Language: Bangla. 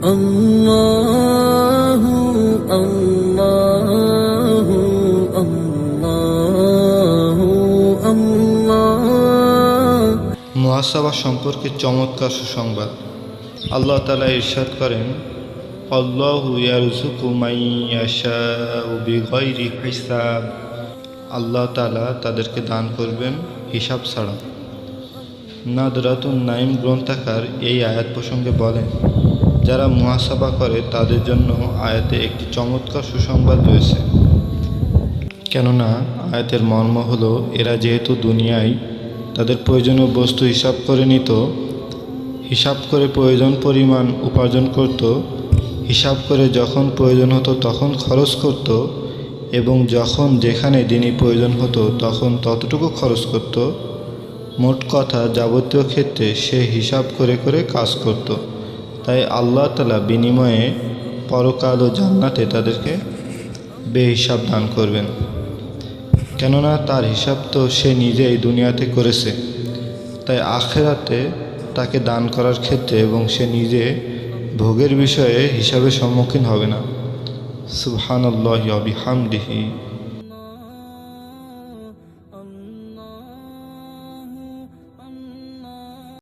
الله الله الله الله মহাসভা সম্পর্কে চমৎকার সুসংবাদ আল্লাহ তালা ইরশাদ করেন আল্লাহু ইয়ারযুকু মাইয়াশাউ বিগয়রি হিসাব আল্লাহ তালা তাদেরকে দান করবেন হিসাব ছাড়া নাদরাতুন নাইম গ্রন্থাকার এই আয়াত প্রসঙ্গে বলেন যারা মুহাসাবা করে, তাদের জন্য আয়াতে একটি চমৎকার সুসংবাদ রয়েছে। কেননা, আয়াতের মর্ম হলো, এরা যেহেতু দুনিয়ায় তাদের প্রয়োজনীয় বস্তু হিসাব করে নিত, হিসাব করে প্রয়োজন পরিমাণ উপার্জন করত, হিসাব করে যখন প্রয়োজন হতো তখন খরচ করত, এবং যখন যেখানে দিনই প্রয়োজন হতো তখন ততটুকু খরচ করত। মোট কথা, যাবতীয় ক্ষেত্রে সে হিসাব করে করে কাজ করত। তাই আল্লাহ তালা বিনিময়ে পরকাল ও জান্নাতে তাদেরকে বেহিসাব দান করবেন। কেননা তার হিসাব তো সে নিজেই দুনিয়াতে করেছে। তাই আখেরাতে তাকে দান করার ক্ষেত্রে এবং সে নিজে ভোগের বিষয়ে হিসাবে সম্মুখীন হবে না। সুবহানাল্লাহি বিহামদিহি।